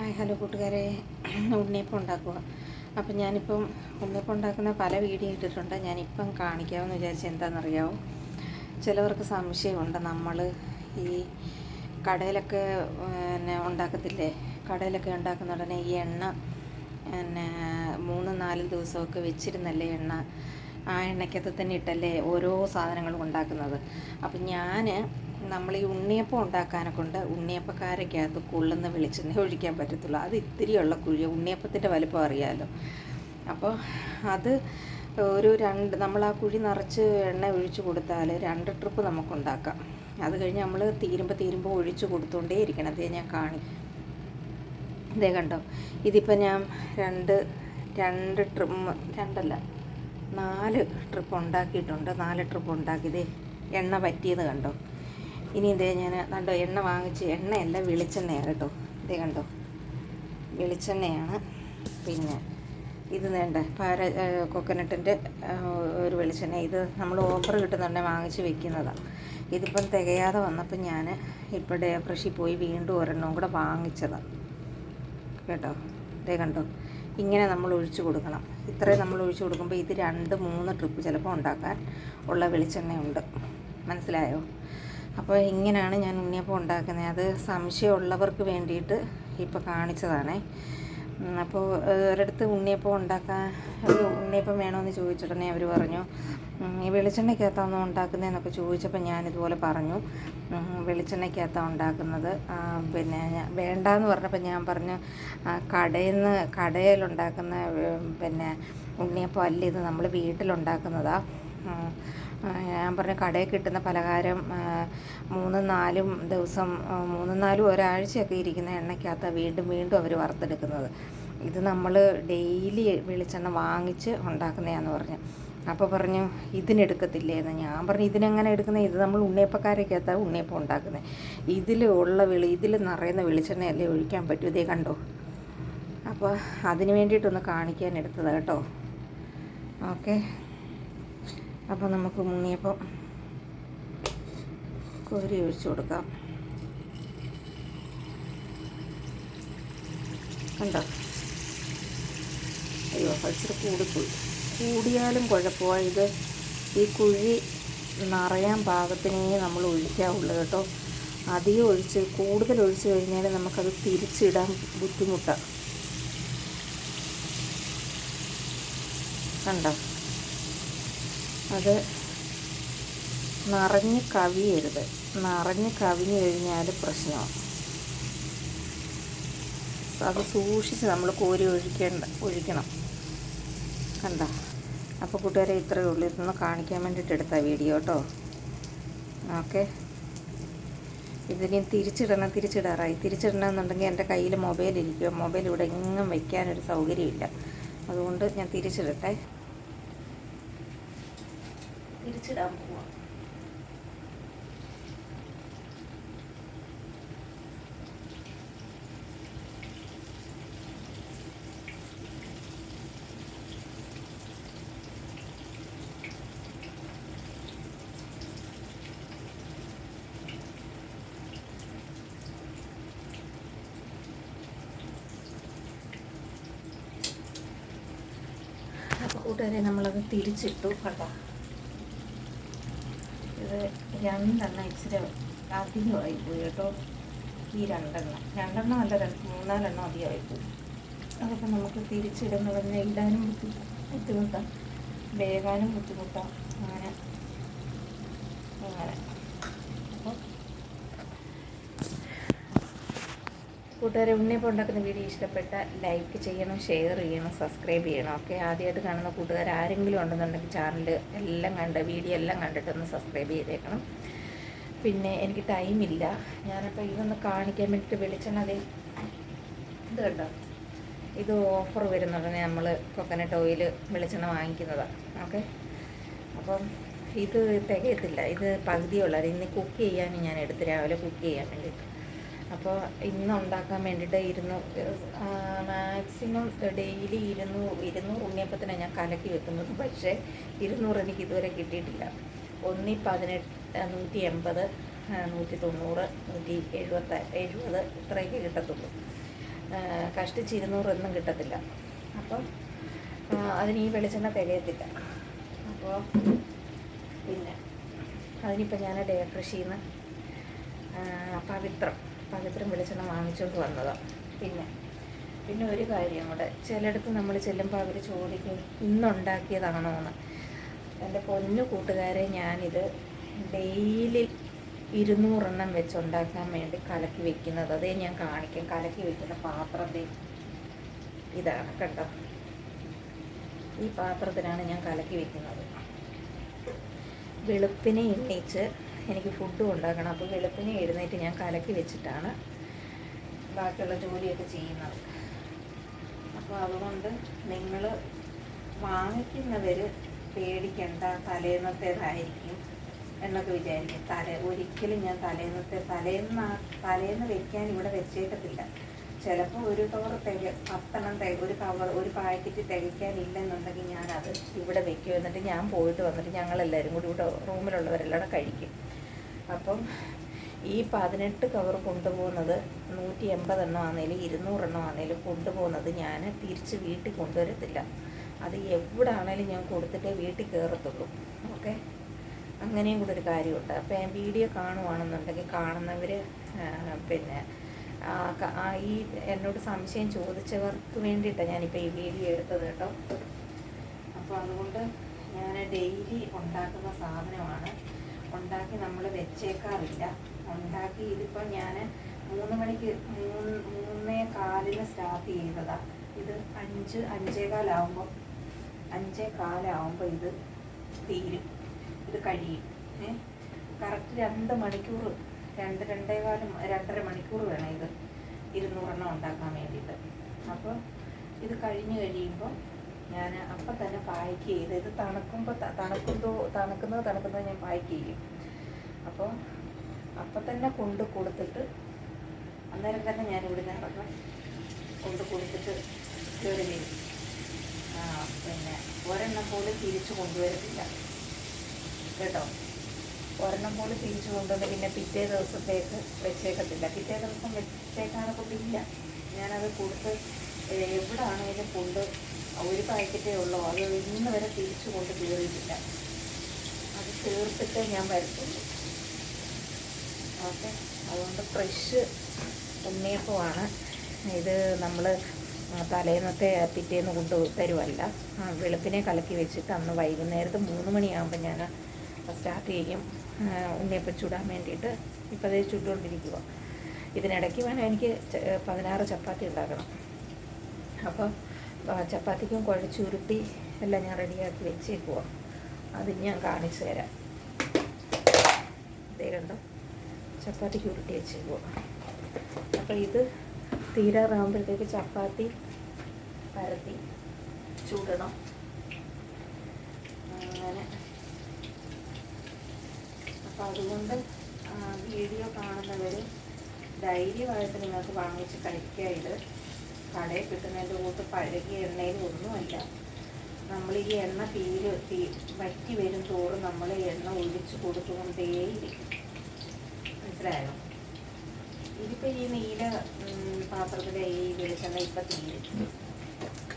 Hi hello കൂട്ടുകാരെ. ഉണ്ണിയപ്പം ഉണ്ടാക്കുക. അപ്പം ഞാനിപ്പം ഉണ്ണിയപ്പം ഉണ്ടാക്കുന്ന പല വീഡിയോ ഇട്ടിട്ടുണ്ട്. ഞാനിപ്പം കാണിക്കാമെന്ന് വിചാരിച്ച് എന്താണെന്നറിയാമോ ചിലവർക്ക് സംശയമുണ്ട്. നമ്മൾ ഈ കടയിലൊക്കെ പിന്നെ ഉണ്ടാക്കത്തില്ലേ? കടയിലൊക്കെ ഉണ്ടാക്കുന്ന ഉടനെ ഈ എണ്ണ പിന്നെ മൂന്ന് നാല് ദിവസമൊക്കെ വെച്ചിരുന്നല്ലേ എണ്ണ? ആ എണ്ണയ്ക്കകത്ത് തന്നെ ഇട്ടല്ലേ ഓരോ സാധനങ്ങളും ഉണ്ടാക്കുന്നത്. അപ്പം ഞാൻ നമ്മൾ ഈ ഉണ്ണിയപ്പം ഉണ്ടാക്കാനെ കൊണ്ട് ഉണ്ണിയപ്പക്കാരക്കകത്ത് കൊള്ളുന്ന വെളിച്ചെണ്ണ ഒഴിക്കാൻ പറ്റത്തുള്ളൂ. അത് ഇത്തിരിയുള്ള കുഴി ഉണ്ണിയപ്പത്തിന്റെ വലിപ്പം അറിയാമല്ലോ അപ്പോൾ അത് ഒരു രണ്ട് നമ്മൾ ആ കുഴി നിറച്ച് എണ്ണ ഒഴിച്ച് കൊടുത്താൽ രണ്ട് ട്രിപ്പ് നമുക്കുണ്ടാക്കാം. അത് കഴിഞ്ഞ് നമ്മൾ തീരുമ്പോൾ തീരുമ്പോൾ ഒഴിച്ചു കൊടുത്തുകൊണ്ടേ ഇരിക്കണം. അതേ ഞാൻ കാണി. ഇതേ കണ്ടോ? ഇതിപ്പോൾ ഞാൻ രണ്ട് രണ്ട് ട്രിപ്പ് രണ്ടല്ല നാല് ട്രിപ്പ് ഉണ്ടാക്കിയിട്ടുണ്ട്. നാല് ട്രിപ്പ് ഉണ്ടാക്കിയതേ എണ്ണ പറ്റിയത് കണ്ടോ? ഇനി ഇതേ ഞാൻ കണ്ടോ എണ്ണ വാങ്ങിച്ച് എണ്ണയല്ല വെളിച്ചെണ്ണയാണ് കേട്ടോ. ഇതേ കണ്ടോ വെളിച്ചെണ്ണയാണ്. പിന്നെ ഇത് വേണ്ട പാര കൊക്കനട്ടിന്റെ ഒരു വെളിച്ചെണ്ണ. ഇത് നമ്മൾ ഓഫർ കിട്ടുന്നുണ്ടെ വാങ്ങിച്ച് വെക്കുന്നതാണ് ഇതിപ്പം തികയാതെ വന്നപ്പോൾ ഞാൻ ഇപ്പോൾ ഡേ ഫ്രഷിൽ പോയി വീണ്ടും ഒരെണ്ണം കൂടെ വാങ്ങിച്ചതാണ് കേട്ടോ ഇതേ കണ്ടോ ഇങ്ങനെ നമ്മൾ ഒഴിച്ചു കൊടുക്കണം. ഇത്രയും നമ്മൾ ഒഴിച്ചു കൊടുക്കുമ്പോൾ ഇത് രണ്ട് മൂന്ന് ട്രിപ്പ് ചിലപ്പോൾ ഉണ്ടാക്കാൻ ഉള്ള വെളിച്ചെണ്ണയുണ്ട്. മനസ്സിലായോ? അപ്പോൾ ഇങ്ങനെയാണ് ഞാൻ ഉണ്ണിയപ്പം ഉണ്ടാക്കുന്നത്. അത് സംശയമുള്ളവർക്ക് വേണ്ടിയിട്ട് ഇപ്പോൾ കാണിച്ചതാണ്. അപ്പോൾ ഒരിടത്ത് ഉണ്ണിയപ്പം ഉണ്ടാക്കാൻ ഒരു ഉണ്ണിയപ്പം വേണമെന്ന് ചോദിച്ചിട്ടുടനെ അവർ പറഞ്ഞു ഈ വെളിച്ചെണ്ണയ്ക്കകത്താണോ ഉണ്ടാക്കുന്നതെന്നൊക്കെ ചോദിച്ചപ്പോൾ ഞാനിതുപോലെ പറഞ്ഞു. വെളിച്ചെണ്ണയ്ക്കകത്താണ് ഉണ്ടാക്കുന്നത്. പിന്നെ വേണ്ടെന്ന് പറഞ്ഞപ്പോൾ ഞാൻ പറഞ്ഞു കടയിൽ നിന്ന് കടയിലുണ്ടാക്കുന്ന പിന്നെ ഉണ്ണിയപ്പം അല്ല ഇത് നമ്മൾ വീട്ടിലുണ്ടാക്കുന്നതാണ് ഞാൻ പറഞ്ഞ കടയിൽ കിട്ടുന്ന പലഹാരം മൂന്നും നാലും ദിവസം മൂന്നും നാലും ഒരാഴ്ചയൊക്കെ ഇരിക്കുന്ന എണ്ണയ്ക്കകത്ത് വീണ്ടും വീണ്ടും അവർ വറുത്തെടുക്കുന്നത്. ഇത് നമ്മൾ ഡെയിലി വെളിച്ചെണ്ണ വാങ്ങിച്ച് ഉണ്ടാക്കുന്നതാന്ന് പറഞ്ഞു. അപ്പോൾ പറഞ്ഞു ഇതിനെടുക്കത്തില്ലേ എന്ന്. ഞാൻ പറഞ്ഞു ഇതിനെങ്ങനെ എടുക്കുന്നത് ഇത് നമ്മൾ ഉണ്ണിയപ്പക്കാരൊക്കെയത്താണ് ഉണ്ണിയപ്പം ഉണ്ടാക്കുന്നത് ഇതിൽ ഉള്ള വെളി ഇതിൽ നിറയുന്ന വെളിച്ചെണ്ണയല്ലേ ഒഴിക്കാൻ പറ്റൂ? ഇതേ കണ്ടോ? അപ്പോൾ അതിന് വേണ്ടിയിട്ടൊന്ന് കാണിക്കാൻ എടുത്തതാണ് കേട്ടോ. ഓക്കെ. അപ്പോൾ നമുക്ക് മുങ്ങിയപ്പോൾ കോരി ഒഴിച്ചു കൊടുക്കാം. കണ്ടോ? അയ്യോ ഇച്ചിരി കൂടിപ്പോയി. കൂടിയാലും കുഴപ്പമാണ് ഇത് ഈ കുഴി നിറയാൻ പാകത്തിനേ നമ്മൾ ഒഴിക്കാവുള്ളൂ കേട്ടോ. അധികം ഒഴിച്ച് കൂടുതൽ ഒഴിച്ച് കഴിഞ്ഞാൽ നമുക്കത് തിരിച്ചിടാൻ ബുദ്ധിമുട്ടാണ് കണ്ടോ? അത് നിറഞ്ഞ് കവിയരുത്. നിറഞ്ഞ് കവിഞ്ഞു കഴിഞ്ഞാൽ പ്രശ്നമാണ്. അത് സൂക്ഷിച്ച് നമ്മൾ കോരി ഒഴിക്കേണ്ട ഒഴിക്കണം. കണ്ട? അപ്പോൾ കൂട്ടുകാരെ ഇത്രയേ ഉള്ളൂ. ഇതൊന്ന് കാണിക്കാൻ വേണ്ടിയിട്ട് എടുത്ത വീഡിയോ കേട്ടോ. ഓക്കെ. ഇതിനി തിരിച്ചിടണം തിരിച്ചിടാറായി. തിരിച്ചിടണമെന്നുണ്ടെങ്കിൽ എന്റെ കയ്യിൽ മൊബൈൽ ഇരിക്കുക മൊബൈൽ ഇവിടെ എങ്ങും വയ്ക്കാനൊരു സൗകര്യമില്ല. അതുകൊണ്ട് ഞാൻ തിരിച്ചിടട്ടെ. തിരിച്ചിടാൻ പോവാം. കൂട്ടുകാരെ നമ്മളത് തിരിച്ചിട്ടു കണ്ടോ രണ്ടെണ്ണം ഇച്ചിരി അധികമായി പോയി കേട്ടോ. ഈ രണ്ടെണ്ണം. രണ്ടെണ്ണം അല്ല രണ്ട് മൂന്നാലെണ്ണം അധികമായി പോയി. അതൊക്കെ നമുക്ക് തിരിച്ചിടുന്ന പറഞ്ഞാൽ ഇടാനും ബുദ്ധി ബുദ്ധിമുട്ടാണ് വേകാനും ബുദ്ധിമുട്ടാണ് അങ്ങനെ. അങ്ങനെ അപ്പോൾ കൂട്ടുകാരെ ഉണ്ണിയപ്പം ഉണ്ടാക്കുന്ന വീഡിയോ ഇഷ്ടപ്പെട്ട ലൈക്ക് ചെയ്യണം ഷെയർ ചെയ്യണം സബ്സ്ക്രൈബ് ചെയ്യണം. ഓക്കെ ആദ്യമായിട്ട് കാണുന്ന കൂട്ടുകാർ ആരെങ്കിലും ഉണ്ടെന്നുണ്ടെങ്കിൽ ചാനൽ എല്ലാം കണ്ട് വീഡിയോ എല്ലാം കണ്ടിട്ടൊന്ന് സബ്സ്ക്രൈബ് ചെയ്തേക്കണം. പിന്നെ എനിക്ക് ടൈമില്ല ഞാനപ്പോൾ ഇതൊന്ന് കാണിക്കാൻ വേണ്ടിയിട്ട് വെളിച്ചെണ്ണ അതേ ഇത് കണ്ടോ? ഇത് ഓഫർ വരുന്നുണ്ടെങ്കിൽ നമ്മൾ കൊക്കനട്ട് ഓയിൽ വെളിച്ചെണ്ണ വാങ്ങിക്കുന്നതാണ് ഓക്കെ? അപ്പം ഇത് തികയത്തില്ല. ഇത് പകുതിയുള്ളത് ഇന്ന് കുക്ക് ചെയ്യാൻ ഞാൻ എടുത്ത് രാവിലെ കുക്ക് ചെയ്യാൻ വേണ്ടിയിട്ട് അപ്പോൾ ഇന്ന് ഉണ്ടാക്കാൻ വേണ്ടിയിട്ട് ഇരുന്നു. മാക്സിമം ഡെയിലി ഇരുന്നൂറ് ഇരുന്നൂറ് ഉണ്ണിയപ്പത്തിനാണ് ഞാൻ കലക്കി വെക്കുന്നത്. പക്ഷേ ഇരുന്നൂറ് എനിക്ക് ഇതുവരെ കിട്ടിയിട്ടില്ല. ഒന്നി പതിനെട്ട് നൂറ്റി എൺപത് നൂറ്റി തൊണ്ണൂറ് നൂറ്റി എഴുപത്ത എഴുപത് ഇത്രയൊക്കെ കിട്ടത്തുള്ളൂ. കഷ്ടിച്ച് ഇരുന്നൂറൊന്നും കിട്ടത്തില്ല. അപ്പം അതിന് ഈ വെളിച്ചെണ്ണ തികയത്തില്ല. അപ്പോൾ പിന്നെ അതിനിപ്പോൾ ഞാൻ ഡേ കൃഷിയിൽ നിന്ന് പവിത്രം പവിത്രം വെളിച്ചെണ്ണ വാങ്ങിച്ചുകൊണ്ട് വന്നതാണ് പിന്നെ പിന്നെ ഒരു കാര്യം കൂടെ. ചിലയിടത്ത് നമ്മൾ ചെല്ലുമ്പോൾ അവർ ചോദിക്കും ഇന്നുണ്ടാക്കിയതാണോ എന്ന് എന്റെ പൊന്നു കൂട്ടുകാരെ ഞാനിത് ഡെയിലി ഇരുന്നൂറെണ്ണം വെച്ച് ഉണ്ടാക്കാൻ വേണ്ടി കലക്കി വെക്കുന്നത്. അതേ ഞാൻ കാണിക്കാം. കലക്കി വെക്കുന്ന പാത്രത്തെ ഇതാണ് കേട്ടോ ഈ പാത്രത്തിലാണ് ഞാൻ കലക്കി വെക്കുന്നത്. വെളുപ്പിനെ എണ്ണീച്ച് എനിക്ക് ഫുഡും ഉണ്ടാക്കണം. അപ്പോൾ വെളുപ്പിനെ എഴുന്നേറ്റ് ഞാൻ കലക്കി വെച്ചിട്ടാണ് ബാക്കിയുള്ള ജോലിയൊക്കെ ചെയ്യുന്നത്. അപ്പോൾ അതുകൊണ്ട് നിങ്ങൾ വാങ്ങിക്കുന്നവർ പേടിക്കേണ്ട തലേന്നത്തേതായിരിക്കും എന്നൊക്കെ വിചാരിക്കും. തല ഒരിക്കലും ഞാൻ തലേന്നത്തെ തലേന്ന് തലേന്ന് വെക്കാൻ ഇവിടെ വെച്ചേക്കത്തില്ല. ചിലപ്പോൾ ഒരു കവർ തിക പത്തെണ്ണം തിക ഒരു കവർ ഒരു പാക്കറ്റ് തികയ്ക്കാനില്ലെന്നുണ്ടെങ്കിൽ ഞാനത് ഇവിടെ വെക്കും എന്നിട്ട് ഞാൻ പോയിട്ട് വന്നിട്ട് ഞങ്ങളെല്ലാവരും കൂടി ഇവിടെ റൂമിലുള്ളവരെല്ലാം കഴിക്കും. അപ്പം ഈ പതിനെട്ട് കവർ കൊണ്ടുപോകുന്നത് നൂറ്റി എൺപതെണ്ണം ആണെങ്കിലും ഇരുന്നൂറെണ്ണം ആണെങ്കിലും കൊണ്ടുപോകുന്നത് ഞാൻ തിരിച്ച് വീട്ടിൽ കൊണ്ടുവരത്തില്ല. അത് എവിടെ ആണെങ്കിലും ഞാൻ കൊടുത്തിട്ടേ വീട്ടിൽ കയറത്തുള്ളൂ. ഓക്കെ? അങ്ങനെയും കൂടെ ഒരു കാര്യമുണ്ട്. അപ്പോൾ ഞാൻ വീഡിയോ കാണുവാണെന്നുണ്ടെങ്കിൽ കാണുന്നവർ പിന്നെ ഈ എന്നോട് സംശയം ചോദിച്ചവർക്ക് വേണ്ടിയിട്ടാണ് ഞാനിപ്പോൾ ഈ വീഡിയോ എടുത്തത് കേട്ടോ. അപ്പോൾ അതുകൊണ്ട് ഞാൻ ഡെയിലി ഉണ്ടാക്കുന്ന സാധനമാണ് ഉണ്ടാക്കി നമ്മൾ വെച്ചേക്കാറില്ല. ഉണ്ടാക്കി ഇതിപ്പോൾ ഞാൻ മൂന്ന് മണിക്ക് മൂന്ന് കാലിന് സ്റ്റാർട്ട് ചെയ്തതാണ് ഇത് അഞ്ച് അഞ്ചേ കാലാവുമ്പോൾ അഞ്ചേ കാലാവുമ്പോൾ ഇത് തീരും. ഇത് കഴിയും. കറക്റ്റ് രണ്ട് മണിക്കൂർ രണ്ട് രണ്ടേ കാലം രണ്ടര മണിക്കൂർ വേണം ഇത് ഇരുന്നൂറെണ്ണം ഉണ്ടാക്കാൻ വേണ്ടിയിട്ട്. അപ്പോൾ ഇത് കഴിഞ്ഞ് കഴിയുമ്പോൾ ഞാൻ അപ്പം തന്നെ പായ്ക്ക് ചെയ്ത് ഇത് തണുക്കുമ്പോൾ തണുക്കുന്തോ തണുക്കുന്നത് തണുക്കുന്നത് ഞാൻ പായ്ക്ക് ചെയ്യും. അപ്പോൾ അപ്പം തന്നെ കൊണ്ട് കൊടുത്തിട്ട് അന്നേരം തന്നെ ഞാൻ ഇവിടുന്ന് ഇറങ്ങും. കൊണ്ട് കൊടുത്തിട്ട് കയറി ആ, പിന്നെ ഒരെണ്ണം പോലും തിരിച്ചു കൊണ്ടുവരത്തില്ല. കേട്ടോ? ഒരെണ്ണം പോലും തിരിച്ചു കൊണ്ടുവന്ന് പിന്നെ പിറ്റേ ദിവസത്തേക്ക് വെച്ചേക്കത്തില്ല. പിറ്റേ ദിവസം വെച്ചേക്കാനൊക്കെ ഇല്ല ഞാനത് കൊടുത്ത് എവിടെ ആണെങ്കിലും കൊണ്ട് ഒരു പാക്കറ്റേ ഉള്ളൂ. അത് ഇന്ന് വരെ തിരിച്ചു കൊണ്ട് കയറിയിട്ടില്ല അത് തീർത്തിട്ടേ ഞാൻ വരത്തുള്ളൂ. ഓക്കെ. അതുകൊണ്ട് ഫ്രഷ് ഉണ്ണിയപ്പമാണ്. ഇത് നമ്മൾ തലേന്നത്തെ പിറ്റേന്ന് കൊണ്ട് തരുമല്ല വെളുപ്പിനെ കലക്കി വെച്ചിട്ട് അന്ന് വൈകുന്നേരത്ത് മൂന്ന് മണിയാകുമ്പോൾ ഞാൻ സ്റ്റാർട്ട് ചെയ്യും. ഉണ്ണിയപ്പം ചുടാൻ വേണ്ടിയിട്ട്. ഇപ്പോൾ അതേ ചുട്ടുകൊണ്ടിരിക്കുക ഇതിനിടയ്ക്ക് വേണം എനിക്ക് പതിനാറ് ചപ്പാത്തി ഉണ്ടാക്കണം. അപ്പോൾ ആ, ചപ്പാത്തിക്കും കുഴച്ചുരുട്ടി എല്ലാം ഞാൻ റെഡിയാക്കി വെച്ചേക്കുക അത് ഞാൻ കാണിച്ചു തരാം. ഇതേ കണ്ടോ? ചപ്പാത്തിക്ക് ഉരുട്ടി വെച്ചേക്കുക അപ്പോൾ ഇത് തീരാറാകുമ്പോഴത്തേക്ക് ചപ്പാത്തി പരത്തി ചൂടണം. അങ്ങനെ. അപ്പം അതുകൊണ്ട് വീഡിയോ കാണുന്നവർ ധൈര്യമായിട്ട് നിങ്ങൾക്ക് വാങ്ങിച്ച് കഴിക്കുക ഇത്. കടയിൽ കിട്ടുന്നതിന്റെ കൂട്ട് പഴകിയ എണ്ണയിൽ ഒന്നുമല്ല. നമ്മൾ ഈ എണ്ണ തീര് തീ വറ്റി വരും തോറും നമ്മൾ എണ്ണ ഒഴിച്ച് കൊടുത്തുകൊണ്ടേയിരിക്കും. മനസ്സിലായോ? ഇതിപ്പോൾ ഈ നീല പാത്രത്തിലെ ഈ വെളിച്ചെണ്ണ ഇപ്പം തീരും.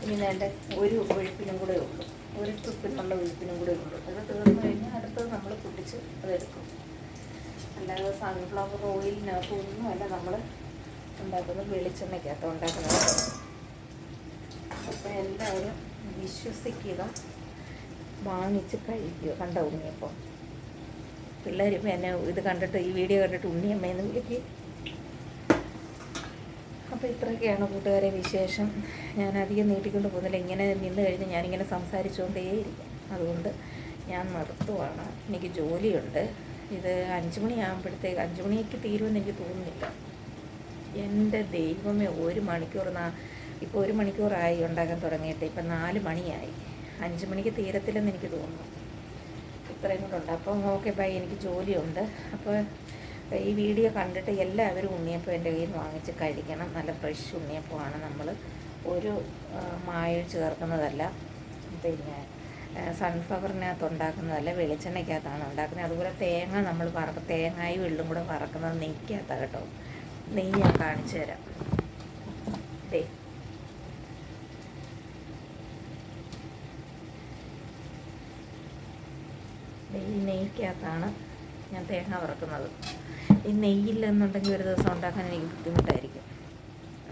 ഇനി വേണ്ട? ഒരു ഒഴുപ്പിനും കൂടെ ഉള്ളൂ. ഒരു ട്രിപ്പിനുള്ള ഒഴുപ്പിനും കൂടെ ഉള്ളൂ. അത് തീർന്നു കഴിഞ്ഞാൽ അടുത്തത് നമ്മൾ പൊട്ടിച്ച് അതെടുക്കും. അല്ലാതെ സൺഫ്ലവർ ഓയിലിനകത്തൊന്നും ഒന്നുമല്ല നമ്മൾ ഉണ്ടാക്കുന്നത് വെളിച്ചെണ്ണയ്ക്കകത്ത് ഉണ്ടാക്കുന്നത്. അപ്പോൾ എല്ലാവരും വിശ്വസിക്കുക വാങ്ങിച്ച് കഴിക്കുക കണ്ട ഉണ്ണിയപ്പം? പിള്ളേർ എന്നെ ഇത് കണ്ടിട്ട് ഈ വീഡിയോ കണ്ടിട്ട് ഉണ്ണിയമ്മയെന്ന് വിളിക്കും. അപ്പോൾ ഇത്രയൊക്കെയാണ് കൂട്ടുകാരെ വിശേഷം. ഞാൻ അധികം നീട്ടിക്കൊണ്ട് പോകുന്നില്ല. ഇങ്ങനെ നിന്ന് കഴിഞ്ഞ് ഞാനിങ്ങനെ സംസാരിച്ചുകൊണ്ടേയിരിക്കും. അതുകൊണ്ട് ഞാൻ നിർത്തുവാണ്. എനിക്ക് ജോലിയുണ്ട്. ഇത് അഞ്ച് മണിയാകുമ്പോഴത്തേക്ക് അഞ്ച് മണിക്ക് തീരുമെന്ന് എനിക്ക് തോന്നുന്നില്ല. എന്റെ ദൈവമേ ഒരു മണിക്കൂർ നാ ഇപ്പോൾ ഒരു മണിക്കൂറായി ഉണ്ടാക്കാൻ തുടങ്ങിയിട്ട് ഇപ്പം നാല് മണിയായി. അഞ്ച് മണിക്ക് തീരത്തില്ലെന്ന് എനിക്ക് തോന്നുന്നു. ഇത്രയും കൂടെ ഉണ്ട്. അപ്പോൾ ഓക്കെ ബൈ. എനിക്ക് ജോലിയുണ്ട്. അപ്പോൾ ഈ വീഡിയോ കണ്ടിട്ട് എല്ലാവരും ഉണ്ണിയപ്പം എന്റെ കയ്യിൽ നിന്ന് വാങ്ങിച്ച് കഴിക്കണം. നല്ല ഫ്രഷ് ഉണ്ണിയപ്പമാണ് നമ്മൾ ഒരു മായം ചേർക്കുന്നതല്ല. പിന്നെ സൺഫ്ലവറിനകത്ത് ഉണ്ടാക്കുന്നതല്ല വെളിച്ചെണ്ണയ്ക്കകത്താണ് ഉണ്ടാക്കുന്നത്. അതുപോലെ തേങ്ങ നമ്മൾ വറക്ക. തേങ്ങായും എള്ളും കൂടെ വറക്കുന്നത് നെയ്ക്കകത്താണ് കേട്ടോ. നെയ്യ് ഞാൻ കാണിച്ചു തരാം. ദേ. ഈ നെയ്ക്കകത്താണ് ഞാൻ തേങ്ങ വറക്കുന്നത്. ഈ നെയ്യില്ലെന്നുണ്ടെങ്കിൽ ഒരു ദിവസം ഉണ്ടാക്കാൻ എനിക്ക് ബുദ്ധിമുട്ടായിരിക്കും.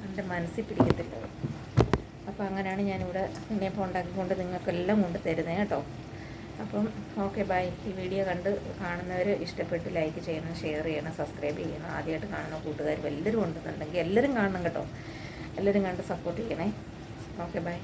എന്റെ മനസ്സിൽ പിടിക്കത്തില്ല അപ്പോൾ അങ്ങനെയാണ് ഞാനിവിടെ ഉണ്ണിയപ്പം ഉണ്ടാക്കിക്കൊണ്ട് നിങ്ങൾക്കെല്ലാം കൊണ്ട് തരുന്നത് കേട്ടോ. അപ്പം ഓക്കെ ബൈ. ഈ വീഡിയോ കണ്ട് കാണുന്നവർ ഇഷ്ടപ്പെട്ട് ലൈക്ക് ചെയ്യണം ഷെയർ ചെയ്യണം സബ്സ്ക്രൈബ് ചെയ്യണം. ആദ്യമായിട്ട് കാണുന്ന കൂട്ടുകാർ എല്ലാവരും ഉണ്ടെന്നുണ്ടെങ്കിൽ എല്ലാവരും കാണണം കേട്ടോ. എല്ലാവരും കണ്ട് സപ്പോർട്ട് ചെയ്യണേ. Okay bye.